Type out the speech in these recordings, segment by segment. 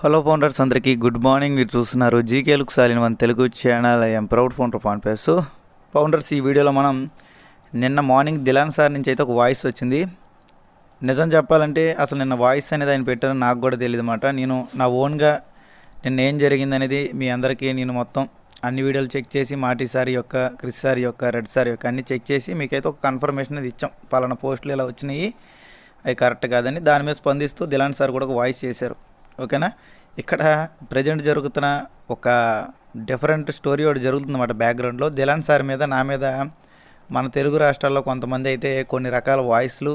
Hello founders అందరికీ good morning. మీరు చూస్తున్నారు GK look సాలిన్ one Telugu channel. I'm proud founder fan పేసు. Founders ఈ వీడియోలో మనం నిన్న మార్నింగ్ దిలాన్ సార్ నుంచి అయితే ఒక వాయిస్ వచ్చింది. నిజం చెప్పాలంటే అసలు నిన్న వాయిస్ అనేది ఆయన పెట్టారని నాకు కూడా తెలియదు అనమాట నేను నా ఓన్గా నిన్న ఏం జరిగింది అనేది మీ అందరికీ నేను మొత్తం అన్ని వీడియోలు చెక్ చేసి మాటి సార్ యొక్క క్రిస్ సార్ యొక్క రెడ్ సార్ యొక్క అన్ని చెక్ చేసి మీకైతే ఒక కన్ఫర్మేషన్ అనేది ఇచ్చాం. పలానా పోస్టులు ఇలా వచ్చినాయి. అవి కరెక్ట్ కాదని దాని మీద స్పందిస్తూ దిలాన్ సార్ కూడా ఒక వాయిస్ చేశారు. ఓకేనా? ఇక్కడ ప్రజెంట్ జరుగుతున్న ఒక డిఫరెంట్ స్టోరీ ఒకటి జరుగుతుందన్నమాట బ్యాక్గ్రౌండ్లో దిలాన్ సార్ మీద నా మీద మన తెలుగు రాష్ట్రాల్లో కొంతమంది అయితే కొన్ని రకాల వాయిస్లు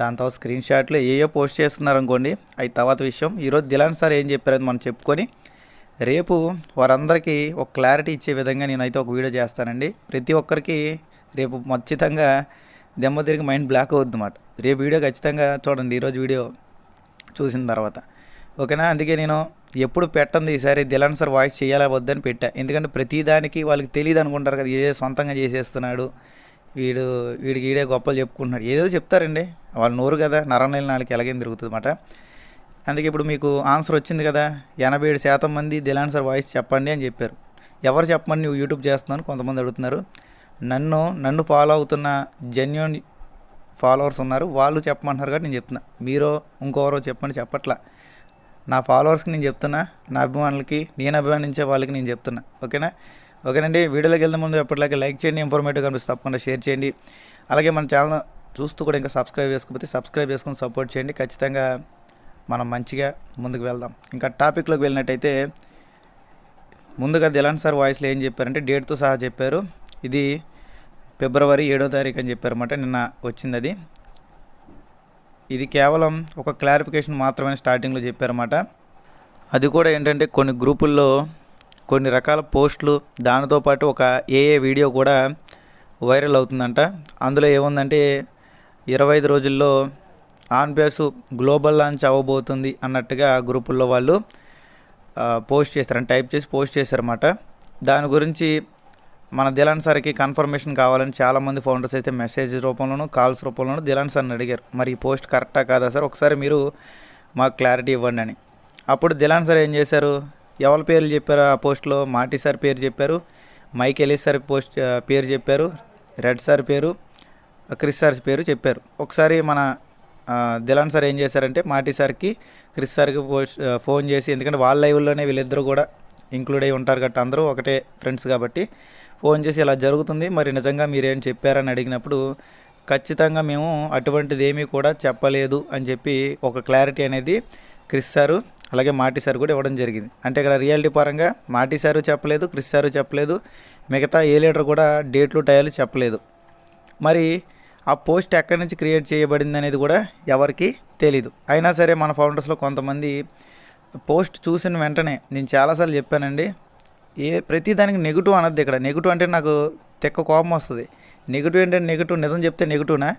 దాని తర్వాత స్క్రీన్ షాట్లు ఏయో పోస్ట్ చేస్తున్నారు అనుకోండి. అది తర్వాత విషయం. ఈరోజు దిలాన్ సార్ ఏం చెప్పారని మనం చెప్పుకొని రేపు వారందరికీ ఒక క్లారిటీ ఇచ్చే విధంగా నేనైతే ఒక వీడియో చేస్తానండి. ప్రతి ఒక్కరికి రేపు ఖచ్చితంగా దెమ్మ తిరిగి మైండ్ బ్లాక్ అవుద్ది అన్నమాట. రేపు వీడియో ఖచ్చితంగా చూడండి ఈరోజు వీడియో చూసిన తర్వాత. ఓకేనా? అందుకే నేను ఎప్పుడు పెట్టండి ఈసారి దిలాన్ సార్ వాయిస్ చేయాలా వద్దని పెట్టా. ఎందుకంటే ప్రతి దానికి వాళ్ళకి తెలియదు అనుకుంటారు కదా ఇదే సొంతంగా చేసేస్తున్నాడు. వీడు వీడికి వీడే గొప్పలు చెప్పుకుంటున్నాడు. ఏదో చెప్తారండి. వాళ్ళు నోరు కదా నరనెల నాలుగు ఎలాగేం తిరుగుతుంది అన్నమాట అందుకే ఇప్పుడు మీకు ఆన్సర్ వచ్చింది కదా ఎనభై ఏడు శాతం మంది దిలాన్ సార్ వాయిస్ చెప్పండి అని చెప్పారు. ఎవరు చెప్పమని నువ్వు యూట్యూబ్ చేస్తున్నాను కొంతమంది అడుగుతున్నారు. నన్ను నన్ను ఫాలో అవుతున్న జెన్యున్ ఫాలోవర్స్ ఉన్నారు. వాళ్ళు చెప్పమంటున్నారు కాబట్టి నేను చెప్తున్నా. మీరో ఇంకోరో చెప్పండి చెప్పట్లా. నా ఫాలోవర్స్కి నేను చెప్తున్నా నా అభిమానులకి నేను అభిమానించే వాళ్ళకి నేను చెప్తున్నా. ఓకేనా? ఓకేనండి వీడియోలోకి వెళ్తే ముందు ఎప్పటిలాగే లైక్ చేయండి ఇన్ఫర్మేటివ్ కనిపిస్తే తప్పకుండా షేర్ చేయండి. అలాగే మన ఛానల్ చూస్తూ కూడా ఇంకా సబ్స్క్రైబ్ చేసుకోకపోతే సబ్స్క్రైబ్ చేసుకుని సపోర్ట్ చేయండి. ఖచ్చితంగా మనం మంచిగా ముందుకు వెళ్దాం. ఇంకా టాపిక్లోకి వెళ్ళినట్టయితే ముందుగా దిలాన్ సార్ వాయిస్లో ఏం చెప్పారంటే డేట్తో సహా చెప్పారు. ఇది ఫిబ్రవరి ఏడో తారీఖు అని చెప్పారన్నమాట నిన్న వచ్చింది అది. ఇది కేవలం ఒక క్లారిఫికేషన్ మాత్రమే స్టార్టింగ్లో చెప్పారన్నమాట. అది కూడా ఏంటంటే కొన్ని గ్రూపుల్లో కొన్ని రకాల పోస్టులు దానితో పాటు ఒక ఏఏ వీడియో కూడా వైరల్ అవుతుందంట. అందులో ఏముందంటే ఇరవై ఐదు రోజుల్లో ఆన్ గ్లోబల్ లాంచ్ అవ్వబోతుంది అన్నట్టుగా గ్రూపుల్లో వాళ్ళు పోస్ట్ చేశారని టైప్ చేసి పోస్ట్ చేశారన్నమాట. దాని గురించి మన దిలాన్ సార్కి కన్ఫర్మేషన్ కావాలని చాలామంది ఫౌండర్స్ అయితే మెసేజ్ రూపంలోనూ కాల్స్ రూపంలోనూ దిలాన్ సార్ని అడిగారు. మరి ఈ పోస్ట్ కరెక్టా కాదా సార్? ఒకసారి మీరు మాకు క్లారిటీ ఇవ్వండి అని. అప్పుడు దిలాన్ సార్ ఏం చేశారు? ఎవరి పేర్లు చెప్పారు ఆ పోస్ట్లో మాటి సార్ పేరు చెప్పారు మైక్ ఎలీస్ సార్ పోస్ట్ పేరు చెప్పారు రెడ్ సార్ పేరు క్రిస్ సార్ పేరు చెప్పారు. ఒకసారి మన దిలాన్ సార్ ఏం చేశారంటే మాటి సార్కి క్రిస్ సార్కి పోస్ట్ ఫోన్ చేసి ఎందుకంటే వాళ్ళ లైవ్లోనే వీళ్ళిద్దరూ కూడా ఇంక్లూడ్ అయి ఉంటారు కాబట్టి అందరూ ఒకటే ఫ్రెండ్స్ కాబట్టి. ఫోన్ చేసి ఇలా జరుగుతుంది మరి నిజంగా మీరేం చెప్పారని అడిగినప్పుడు ఖచ్చితంగా మేము అటువంటిది ఏమీ కూడా చెప్పలేదు అని చెప్పి ఒక క్లారిటీ అనేది క్రిస్ సారు అలాగే మాటి సార్ కూడా ఇవ్వడం జరిగింది. అంటే ఇక్కడ రియాలిటీ పరంగా మాటి సారు చెప్పలేదు క్రిస్ సారు చెప్పలేదు మిగతా ఏ లీడర్ కూడా డేట్లు టయాలు చెప్పలేదు. మరి ఆ పోస్ట్ ఎక్కడి నుంచి క్రియేట్ చేయబడింది అనేది కూడా ఎవరికి తెలీదు. అయినా సరే మన ఫౌండర్స్లో కొంతమంది పోస్ట్ చూసిన వెంటనే నేను చాలాసార్లు చెప్పానండి ఏ ప్రతి దానికి నెగిటివ్ అనద్దు ఇక్కడ. నెగిటివ్ అంటే నాకు తెక్క కోపం వస్తుంది. నెగిటివ్ ఏంటంటే నెగిటివ్ నిజం చెప్తే నెగిటివ్నా?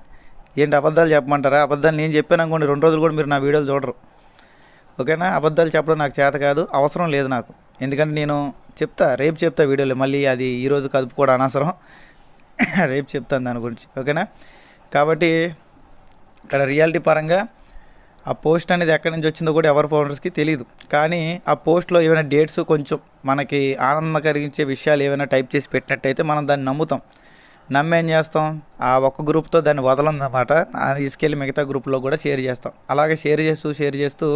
ఏంటి అబద్ధాలు చెప్పమంటారా? అబద్ధాలు నేను చెప్పాను అనుకోండి రెండు రోజులు కూడా మీరు నా వీడియోలు చూడరు. ఓకేనా? అబద్ధాలు చెప్పడం నాకు చేత కాదు అవసరం లేదు నాకు. ఎందుకంటే నేను చెప్తా రేపు చెప్తా వీడియోలో. మళ్ళీ అది ఈరోజు కదుపుకోవడం అనవసరం. రేపు చెప్తాను దాని గురించి. ఓకేనా? కాబట్టి ఇక్కడ రియాలిటీ పరంగా ఆ పోస్ట్ అనేది ఎక్కడి నుంచి వచ్చిందో కూడా ఎవరి ఫౌండర్స్కి తెలియదు కానీ ఆ పోస్ట్లో ఏమైనా డేట్స్ కొంచెం మనకి ఆనందం కలిగించే విషయాలు ఏమైనా టైప్ చేసి పెట్టినట్టయితే మనం దాన్ని నమ్ముతాం. నమ్మేం చేస్తాం? ఆ ఒక్క గ్రూప్తో దాన్ని వదలన్నమాట తీసుకెళ్ళి మిగతా గ్రూప్లో కూడా షేర్ చేస్తాం. అలాగే షేర్ చేస్తూ షేర్ చేస్తూ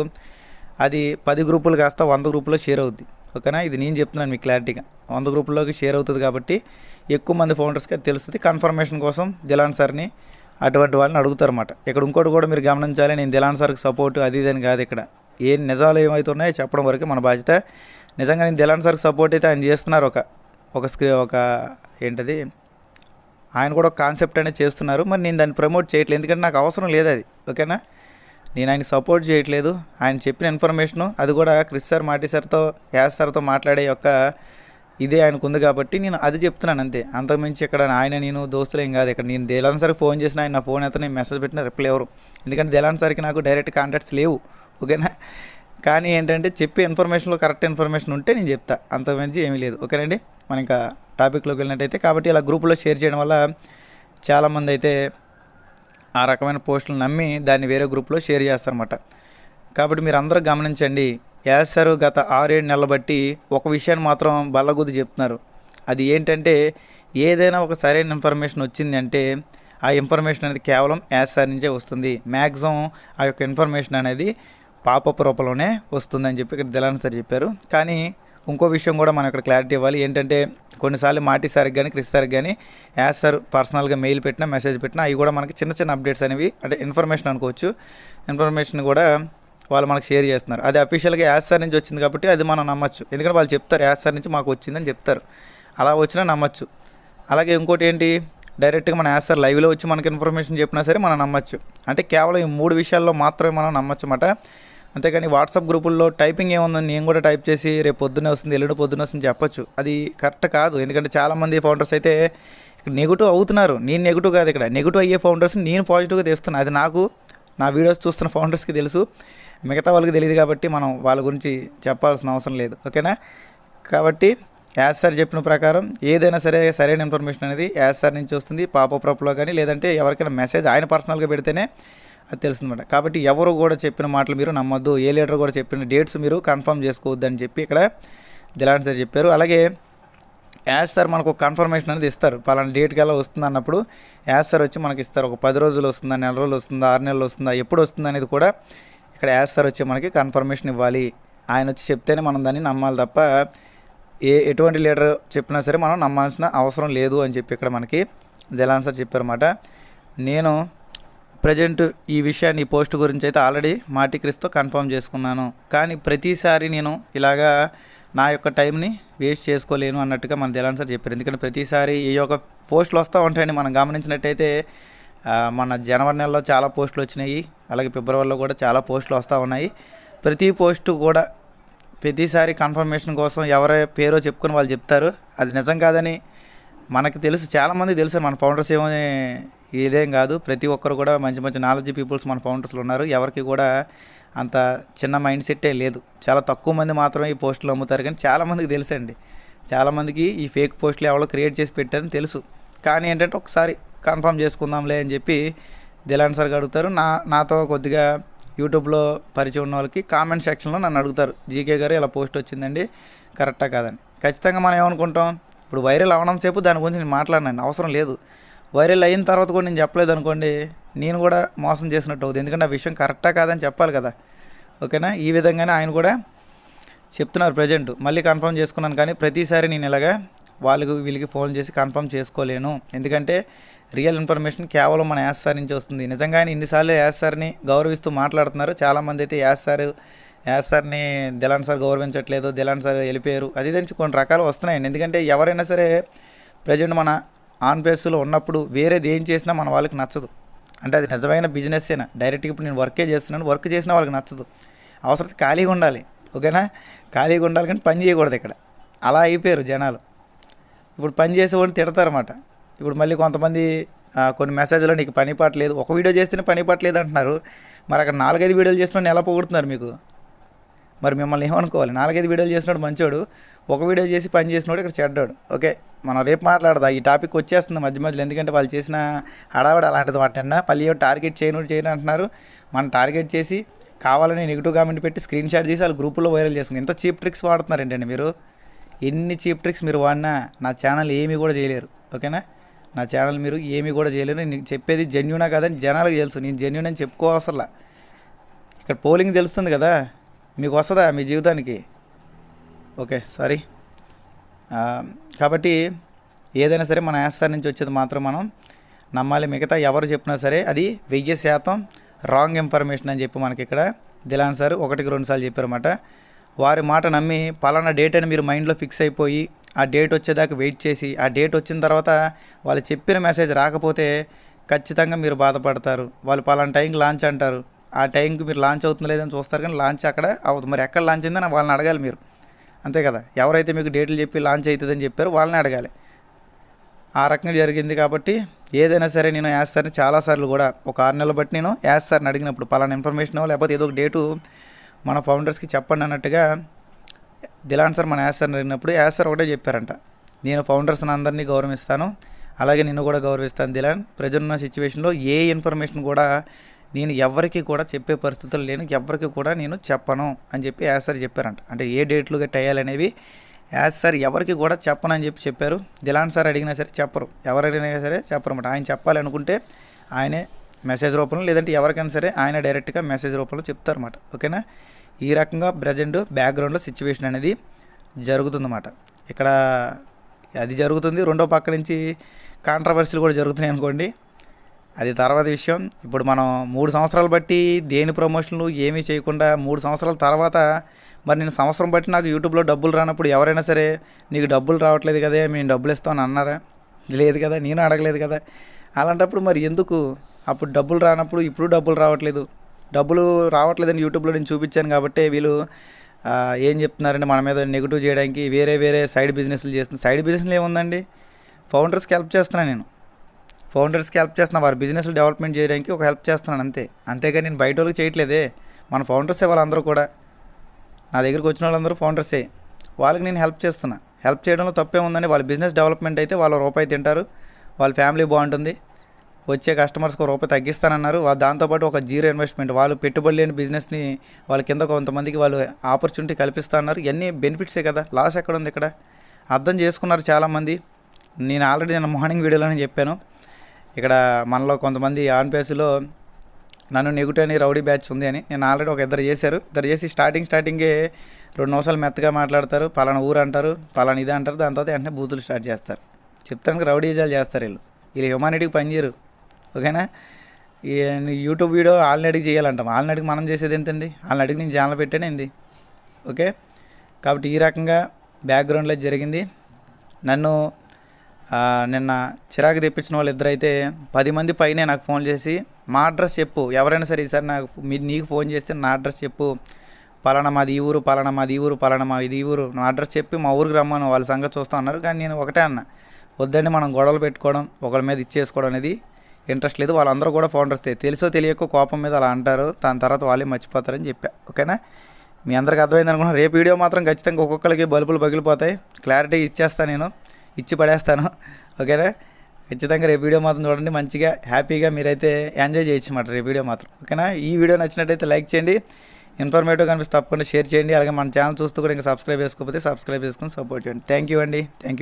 అది పది గ్రూపులు కాస్త వంద గ్రూపులో షేర్ అవుద్ది. ఓకేనా? ఇది నేను చెప్తున్నాను మీకు క్లారిటీగా. వంద గ్రూపుల్లోకి షేర్ అవుతుంది కాబట్టి ఎక్కువ మంది ఫౌండర్స్కి తెలుస్తుంది. కన్ఫర్మేషన్ కోసం దిలాన్ సార్ని అటువంటి వాళ్ళని అడుగుతారన్నమాట. ఇక్కడ ఇంకోటి కూడా మీరు గమనించాలి నేను దిలాన్ సార్కి సపోర్ట్ అది ఇది అని కాదు ఇక్కడ. ఏ నిజాలు ఏమవుతున్నాయో చెప్పడం వరకు మన బాధ్యత. నిజంగా నేను దిలాన్ సార్కి సపోర్ట్ అయితే ఆయన చేస్తున్నారు ఒక ఒక స్క్రీ ఒక ఏంటది? ఆయన కూడా ఒక కాన్సెప్ట్ అనేది చేస్తున్నారు. మరి నేను దాన్ని ప్రమోట్ చేయట్లేదు ఎందుకంటే నాకు అవసరం లేదు అది ఓకేనా? నేను ఆయన సపోర్ట్ చేయట్లేదు. ఆయన చెప్పిన ఇన్ఫర్మేషను అది కూడా క్రిస్ సార్ మాటి సార్తో యాస్ సార్తో మాట్లాడే యొక్క ఇదే ఆయనకు ఉంది కాబట్టి నేను అది చెప్తున్నాను అంతే. అంతకుమించి ఇక్కడ ఆయన నేను దోస్తులు ఏం కాదు. ఇక్కడ నేను దేలాన్ సార్కి ఫోన్ చేసిన ఆయన నా ఫోన్ అయితే నేను మెసేజ్ పెట్టిన రిప్లై ఎవరు. ఎందుకంటే దేలాన్ సార్కి నాకు డైరెక్ట్ కాంటాక్ట్స్ లేవు. ఓకేనా? కానీ ఏంటంటే చెప్పే ఇన్ఫర్మేషన్లో కరెక్ట్ ఇన్ఫర్మేషన్ ఉంటే నేను చెప్తా. అంతకుమించి ఏమీ లేదు. ఓకేనండి? మనం ఇంకా టాపిక్లోకి వెళ్ళినట్టయితే కాబట్టి ఇలా గ్రూపులో షేర్ చేయడం వల్ల చాలామంది అయితే ఆ రకమైన పోస్టులు నమ్మి దాన్ని వేరే గ్రూప్లో షేర్ చేస్తారన్నమాట. కాబట్టి మీరు అందరూ గమనించండి. యాస్ సార్ గత ఆరేడు నెలలు బట్టి ఒక విషయాన్ని మాత్రం బల్లగుద్ది చెప్తున్నారు. అది ఏంటంటే ఏదైనా ఒక సరైన ఇన్ఫర్మేషన్ వచ్చింది అంటే ఆ ఇన్ఫర్మేషన్ అనేది కేవలం యాస్ సార్ నుంచే వస్తుంది. మ్యాక్సిమం ఆ యొక్క ఇన్ఫర్మేషన్ అనేది పాపప్ రూపంలోనే వస్తుందని చెప్పి ఇక్కడ దిలాన్ సార్ చెప్పారు. కానీ ఇంకో విషయం కూడా మనం ఇక్కడ క్లారిటీ ఇవ్వాలి. ఏంటంటే కొన్నిసార్లు మాటి సార్కి కానీ క్రిస్ సార్కి కానీ యాజ్ సార్ పర్సనల్గా మెయిల్ పెట్టినా మెసేజ్ పెట్టినా అవి కూడా మనకి చిన్న చిన్న అప్డేట్స్ అనేవి అంటే ఇన్ఫర్మేషన్ అనుకోవచ్చు. ఇన్ఫర్మేషన్ కూడా వాళ్ళు మనకు షేర్ చేస్తున్నారు. అది అఫీషియల్గా యాస్సార్ నుంచి వచ్చింది కాబట్టి అది మనం నమ్మచ్చు. ఎందుకంటే వాళ్ళు చెప్తారు యాస్సార్ నుంచి మాకు వచ్చిందని చెప్తారు. అలా వచ్చినా నమ్మచ్చు. అలాగే ఇంకోటి ఏంటి? డైరెక్ట్గా మన యాస్సార్ లైవ్లో వచ్చి మనకి ఇన్ఫర్మేషన్ చెప్పినా సరే మనం నమ్మచ్చు. అంటే కేవలం ఈ మూడు విషయాల్లో మాత్రమే మనం నమ్మచ్చు అన్నమాట అంతేకాని వాట్సాప్ గ్రూపుల్లో టైపింగ్ ఏముందని నేను కూడా టైప్ చేసి రేపు పొద్దున్నే వస్తుంది ఎల్లుండి పొద్దున్న వస్తుంది చెప్పొచ్చు. అది కరెక్ట్ కాదు. ఎందుకంటే చాలామంది ఫౌండర్స్ అయితే నెగిటివ్ అవుతున్నారు. నేను నెగిటివ్ కాదు ఇక్కడ. నెగిటివ్ అయ్యే ఫౌండర్స్ నేను పాజిటివ్గా తెస్తున్నాను అది నాకు నా వీడియోస్ చూస్తున్న ఫౌండర్స్కి తెలుసు. మిగతా వాళ్ళకి తెలియదు కాబట్టి మనం వాళ్ళ గురించి చెప్పాల్సిన అవసరం లేదు. ఓకేనా? కాబట్టి యాజ్ సార్ చెప్పిన ప్రకారం ఏదైనా సరే సరైన ఇన్ఫర్మేషన్ అనేది యాజ్ సార్ నుంచి వస్తుంది. పాప ప్రప్లో కానీ లేదంటే ఎవరికైనా మెసేజ్ ఆయన పర్సనల్గా పెడితేనే అది తెలుస్తుందన్నమాట. కాబట్టి ఎవరు కూడా చెప్పిన మాటలు మీరు నమ్మొద్దు. ఏ లీడర్ కూడా చెప్పిన డేట్స్ మీరు కన్ఫర్మ్ చేసుకోవద్దు అని చెప్పి ఇక్కడ దిలాన్ సార్ చెప్పారు. అలాగే యాజ్ సార్ మనకు కన్ఫర్మేషన్ అనేది ఇస్తారు. పలానా డేట్ కల్లా వస్తుంది అన్నప్పుడు యాజ్ సార్ వచ్చి మనకి ఇస్తారు. ఒక పది రోజులు వస్తుందా నెల రోజులు వస్తుందా ఆరు నెలలు వస్తుందా ఎప్పుడు వస్తుంది అనేది కూడా ఇక్కడ యాజ్ సార్ వచ్చి మనకి కన్ఫర్మేషన్ ఇవ్వాలి. ఆయన వచ్చి చెప్తేనే మనం దాన్ని నమ్మాలి తప్ప ఏ ఎటువంటి లీడర్ చెప్పినా సరే మనం నమ్మాల్సిన అవసరం లేదు అని చెప్పి ఇక్కడ మనకి జలాన్ సార్ చెప్పారన్నమాట. నేను ప్రజెంట్ ఈ విషయాన్ని ఈ పోస్ట్ గురించి అయితే ఆల్రెడీ మాటి క్రిస్తో కన్ఫర్మ్ చేసుకున్నాను. కానీ ప్రతిసారి నేను ఇలాగా నా యొక్క టైంని వేస్ట్ చేసుకోలేను అన్నట్టుగా మన దిలాన్ సార్ చెప్పారు. ఎందుకంటే ప్రతిసారి ఈ యొక్క పోస్టులు వస్తూ ఉంటాయని మనం గమనించినట్టయితే మన జనవరి నెలలో చాలా పోస్టులు వచ్చినాయి. అలాగే ఫిబ్రవరిలో కూడా చాలా పోస్టులు వస్తూ ఉన్నాయి. ప్రతి పోస్టు కూడా ప్రతిసారి కన్ఫర్మేషన్ కోసం ఎవరి పేరో చెప్పుకొని వాళ్ళు చెప్తారు. అది నిజం కాదని మనకు తెలుసు. చాలామంది తెలుసు మన ఫౌండర్స్ ఏమో ఇదేం కాదు. ప్రతి ఒక్కరు కూడా మంచి మంచి నాలెడ్జ్ పీపుల్స్ మన ఫౌండర్స్లో ఉన్నారు. ఎవరికి కూడా అంత చిన్న మైండ్ సెట్టే లేదు. చాలా తక్కువ మంది మాత్రమే ఈ పోస్టులు అమ్ముతారు కానీ చాలామందికి తెలుసండి. చాలామందికి ఈ ఫేక్ పోస్టులు ఎవరో క్రియేట్ చేసి పెట్టారని తెలుసు. కానీ ఏంటంటే ఒకసారి కన్ఫర్మ్ చేసుకుందాంలే అని చెప్పి దిలాన్ సార్ అడుగుతారు. నా నాతో కొద్దిగా యూట్యూబ్లో పరిచయం ఉన్న వాళ్ళకి కామెంట్ సెక్షన్లో నన్ను అడుగుతారు. జీకే గారు ఇలా పోస్ట్ వచ్చిందండి. కరెక్టా కాదని. ఖచ్చితంగా మనం ఏమనుకుంటాం? ఇప్పుడు వైరల్ అవడం సేపు దాని గురించి నేను మాట్లాడినాను. అవసరం లేదు. వైరల్ అయిన తర్వాత కూడా నేను చెప్పలేదు అనుకోండి నేను కూడా మోసం చేసినట్టు అవుతుంది ఎందుకంటే ఆ విషయం కరెక్టా కాదని చెప్పాలి కదా. ఓకేనా? ఈ విధంగానే ఆయన కూడా చెప్తున్నారు ప్రజెంట్. మళ్ళీ కన్ఫర్మ్ చేసుకున్నాను కానీ ప్రతిసారి నేను ఇలాగా వాళ్ళకి వీళ్ళకి ఫోన్ చేసి కన్ఫర్మ్ చేసుకోలేను. ఎందుకంటే రియల్ ఇన్ఫర్మేషన్ కేవలం మన యాస్ సార్ నుంచి వస్తుంది. నిజంగా ఆయన ఇన్నిసార్లు యాస్ సార్ని గౌరవిస్తూ మాట్లాడుతున్నారు. చాలామంది అయితే యాస్ సార్ యాస్ సార్ని దిలాన్ సార్ గౌరవించట్లేదు దిలాన్ సార్ వెళ్ళిపోయారు. అది తెచ్చి కొన్ని రకాలు వస్తున్నాయండి. ఎందుకంటే ఎవరైనా సరే ప్రజెంట్ మన ఆన్ బేస్లో ఉన్నప్పుడు వేరేది ఏం చేసినా మన వాళ్ళకి నచ్చదు. అంటే అది నిజమైన బిజినెస్సేనా? డైరెక్ట్గా ఇప్పుడు నేను వర్కే చేస్తున్నాను వర్క్ చేసినా వాళ్ళకి నచ్చదు. అవసరం ఖాళీగా ఉండాలి ఓకేనా? ఖాళీగా ఉండాలి కానీ పని చేయకూడదు ఇక్కడ. అలా అయిపోయారు జనాలు. ఇప్పుడు పని చేసేవాడిని తిడతారన్నమాట. ఇప్పుడు మళ్ళీ కొంతమంది కొన్ని మెసేజ్లో నీకు పని పాట ఒక వీడియో చేస్తేనే పని పట్టలేదు అంటున్నారు మరి అక్కడ నాలుగైదు వీడియోలు చేసిన ఎలా పొగుడుతున్నారు మీకు? మరి మిమ్మల్ని ఏమనుకోవాలి? నాలుగైదు వీడియోలు చేసినాడు మంచోడు ఒక వీడియో చేసి పని చేసినాడు ఇక్కడ చెడ్డాడు. ఓకే మనం రేపు మాట్లాడదా. ఈ టాపిక్ వచ్చేస్తుంది మధ్య మధ్యలో. ఎందుకంటే వాళ్ళు చేసిన హడావిడి అలాంటిది వాటన్నా పల్లి టార్గెట్ చేయను చేయను అంటున్నారు. మనం టార్గెట్ చేసి కావాలని నెగిటివ్ కామెంట్ పెట్టి స్క్రీన్ షాట్ చేసి వాళ్ళు గ్రూపుల్లో వైరల్ చేసుకుని. ఎంత చీప్ ట్రిక్స్ వాడుతున్నారు ఏంటండి మీరు? ఎన్ని చీప్ ట్రిక్స్ మీరు వాడినా నా ఛానల్ ఏమీ కూడా చేయలేరు. ఓకేనా? నా ఛానల్ మీరు ఏమీ కూడా చేయలేరు. నేను చెప్పేది జెన్యునా కాదని జనాలకు తెలుసు. నేను జెన్యున్ అని చెప్పుకోవాల్సలా ఇక్కడ పోలింగ్ తెలుస్తుంది కదా. మీకు వస్తుందా మీ జీవితానికి? Okay sorry. కాబట్టి ఏదైనా సరే మన యాస్సార్ నుంచి వచ్చేది మాత్రం మనం నమ్మాలి. మిగతా ఎవరు చెప్పినా సరే అది వెయ్యి శాతం రాంగ్ ఇన్ఫర్మేషన్ అని చెప్పి మనకి ఇక్కడ దిలాన్ సార్ ఒకటికి రెండు సార్లు చెప్పారన్నమాట. వారి మాట నమ్మి పలానా డేట్ అని మీరు మైండ్లో ఫిక్స్ అయిపోయి ఆ డేట్ వచ్చేదాకా వెయిట్ చేసి ఆ డేట్ వచ్చిన తర్వాత వాళ్ళు చెప్పిన మెసేజ్ రాకపోతే ఖచ్చితంగా మీరు బాధపడతారు. వాళ్ళు పలానా టైంకి లాంచ్ అంటారు. ఆ టైంకి మీరు లాంచ్ అవుతుందో లేదని చూస్తారు కానీ లాంచ్ అక్కడ అవుతుంది మరి ఎక్కడ లాంచ్ అయిందని వాళ్ళని అడగాలి మీరు. అంతే కదా? ఎవరైతే మీకు డేట్లు చెప్పి లాంచ్ అవుతుందని చెప్పారో వాళ్ళని అడగాలి. ఆ రకంగా జరిగింది కాబట్టి ఏదైనా సరే నేను యాస్ సార్ని చాలాసార్లు కూడా ఒక ఆరు నెలలు బట్టి నేను యాస్ సార్ని అడిగినప్పుడు పలానా ఇన్ఫర్మేషన్ లేకపోతే ఏదో ఒక డేటు మన ఫౌండర్స్కి చెప్పండి అన్నట్టుగా దిలాన్ సార్ మన యాస్ అడిగినప్పుడు యాస్ సార్ ఒకటే చెప్పారంట. నేను ఫౌండర్స్ని అందరినీ గౌరవిస్తాను. అలాగే నిన్ను కూడా గౌరవిస్తాను దిలాన్. ప్రజెంట్ ఉన్న సిచ్యువేషన్లో ఏ ఇన్ఫర్మేషన్ కూడా నేను ఎవరికి కూడా చెప్పే పరిస్థితులు లేను ఎవరికి కూడా నేను చెప్పను అని చెప్పి యాజ్ సార్ చెప్పారంట. అంటే ఏ డేట్లు గట్టి అయ్యాలనేవి యాజ్ సార్ ఎవరికి కూడా చెప్పను అని చెప్పి చెప్పారు. దిలాన్ సార్ అడిగినా సరే చెప్పరు. ఎవరు అడిగినా సరే చెప్పరు అనమాట ఆయన చెప్పాలనుకుంటే ఆయనే మెసేజ్ రూపంలో లేదంటే ఎవరికైనా సరే ఆయన డైరెక్ట్గా మెసేజ్ రూపంలో చెప్తారన్నమాట ఓకేనా? ఈ రకంగా ప్రజెంట్ బ్యాక్గ్రౌండ్లో సిచ్యువేషన్ అనేది జరుగుతుందన్నమాట ఇక్కడ అది జరుగుతుంది. రెండో పక్క నుంచి కాంట్రవర్సీలు కూడా జరుగుతున్నాయి అనుకోండి. అది తర్వాత విషయం. ఇప్పుడు మనం మూడు సంవత్సరాలు బట్టి దేని ప్రమోషన్లు ఏమీ చేయకుండా మూడు సంవత్సరాల తర్వాత మరి నేను సంవత్సరం బట్టి నాకు యూట్యూబ్లో డబ్బులు రానప్పుడు ఎవరైనా సరే నీకు డబ్బులు రావట్లేదు కదా మేము డబ్బులు ఇస్తామని అన్నారా? లేదు కదా నేను అడగలేదు కదా. అలాంటప్పుడు మరి ఎందుకు? అప్పుడు డబ్బులు రానప్పుడు ఇప్పుడు డబ్బులు రావట్లేదు. డబ్బులు రావట్లేదని యూట్యూబ్లో నేను చూపించాను కాబట్టి వీళ్ళు ఏం చెప్తున్నారంటే మన మీద నెగిటివ్ చేయడానికి వేరే వేరే సైడ్ బిజినెస్లు చేస్తున్నారు సైడ్ బిజినెస్లు ఏముందండి? ఫౌండర్స్కి హెల్ప్ చేస్తున్నాను నేను. ఫౌండర్స్కి హెల్ప్ చేస్తున్నా వారి బిజినెస్ డెవలప్మెంట్ చేయడానికి ఒక హెల్ప్ చేస్తున్నాను అంతే. అంతేగాని నేను బయట వాళ్ళకి చేయట్లేదే. మన ఫౌండర్సే వాళ్ళందరూ కూడా. నా దగ్గరికి వచ్చిన వాళ్ళందరూ ఫౌండర్సే. వాళ్ళకి నేను హెల్ప్ చేస్తున్నా. హెల్ప్ చేయడంలో తప్పే ఉందని వాళ్ళ బిజినెస్ డెవలప్మెంట్ అయితే వాళ్ళ రూపాయి తింటారు. వాళ్ళ ఫ్యామిలీ బాగుంటుంది. వచ్చే కస్టమర్స్కి ఒక రూపాయి తగ్గిస్తానన్నారు. దాంతోపాటు ఒక జీరో ఇన్వెస్ట్మెంట్. వాళ్ళు పెట్టుబడి లేని బిజినెస్ని వాళ్ళ కింద కొంతమందికి వాళ్ళు ఆపర్చునిటీ కల్పిస్తున్నారు ఇవన్నీ బెనిఫిట్సే కదా. లాస్ ఎక్కడ ఉంది ఇక్కడ? అర్థం చేసుకున్నారు చాలామంది. నేను ఆల్రెడీ నేను మార్నింగ్ వీడియోలోనే చెప్పాను. ఇక్కడ మనలో కొంతమంది ఆన్పేస్లో నన్ను నెగుటని అని రౌడీ బ్యాచ్ ఉంది అని. నేను ఆల్రెడీ ఒక ఇద్దరు చేశారు. ఇద్దరు చేసి స్టార్టింగ్ స్టార్టింగే రెండు నిమిషాలు మెత్తగా మాట్లాడతారు. పలానా ఊరు అంటారు. పలానా ఇది అంటారు. దాని తర్వాత వెంటనే బూతులు స్టార్ట్ చేస్తారు. చెప్తానికి రౌడీజాలు చేస్తారు వీళ్ళు. వీళ్ళు హ్యుమానిటీకి పనిచేయరు ఓకేనా? ఈ యూట్యూబ్ వీడియో వాళ్ళని చేయాలంటాం. వాళ్ళని అడిగి మనం చేసేది ఎంతండి? వాళ్ళని అడిగి నేను ఛానల్ పెట్టాను ఏంది? ఓకే? కాబట్టి ఈ రకంగా బ్యాక్గ్రౌండ్లో జరిగింది. నన్ను నిన్న చిరాకు తెప్పించిన వాళ్ళు ఇద్దరైతే పది మంది పైనే నాకు ఫోన్ చేసి మా అడ్రస్ చెప్పు ఎవరైనా సరే ఈసారి నాకు మీ నీకు ఫోన్ చేస్తే నా అడ్రస్ చెప్పు. పలానా మాది ఈ ఊరు పలానా మాది ఈ ఊరు పలానా మా ఇది ఊరు నా అడ్రస్ చెప్పి మా ఊరికి రమ్మను వాళ్ళ సంగతి చూస్తా అన్నారు. కానీ నేను ఒకటే అన్న వద్దండి మనం గొడవలు పెట్టుకోవడం ఒకళ్ళ మీద ఇచ్చేసుకోవడం అనేది ఇంట్రెస్ట్ లేదు. వాళ్ళందరూ కూడా ఫౌండర్స్తే తెలుసో తెలియకో కోపం మీద అలా అంటారు దాని తర్వాత వాళ్ళే మర్చిపోతారని చెప్పా. ఓకేనా? మీ అందరికి అర్థమైంది అనుకున్నాను రేపు వీడియో మాత్రం ఖచ్చితంగా ఒక్కొక్కరికి బల్బులు పగిలిపోతాయి. క్లారిటీ ఇచ్చేస్తాను నేను. ఇచ్చి పడేస్తాను. ఓకేనా? ఖచ్చితంగా రేపు వీడియో మాత్రం చూడండి. మంచిగా హ్యాపీగా మీరైతే ఎంజాయ్ చేయొచ్చు అన్నమాట రేపు వీడియో మాత్రం. ఓకేనా? ఈ వీడియో నచ్చినట్టయితే లైక్ చేయండి. ఇన్ఫర్మేటివ్ కనిపిస్తే తప్పకుండా షేర్ చేయండి. అలాగే మన ఛానల్ చూస్తూ కూడా ఇంకా సబ్స్క్రైబ్ చేసుకోకపోతే సబ్స్క్రైబ్ చేసుకుని సపోర్ట్ చేయండి. థ్యాంక్ యూ అండి. Thank you.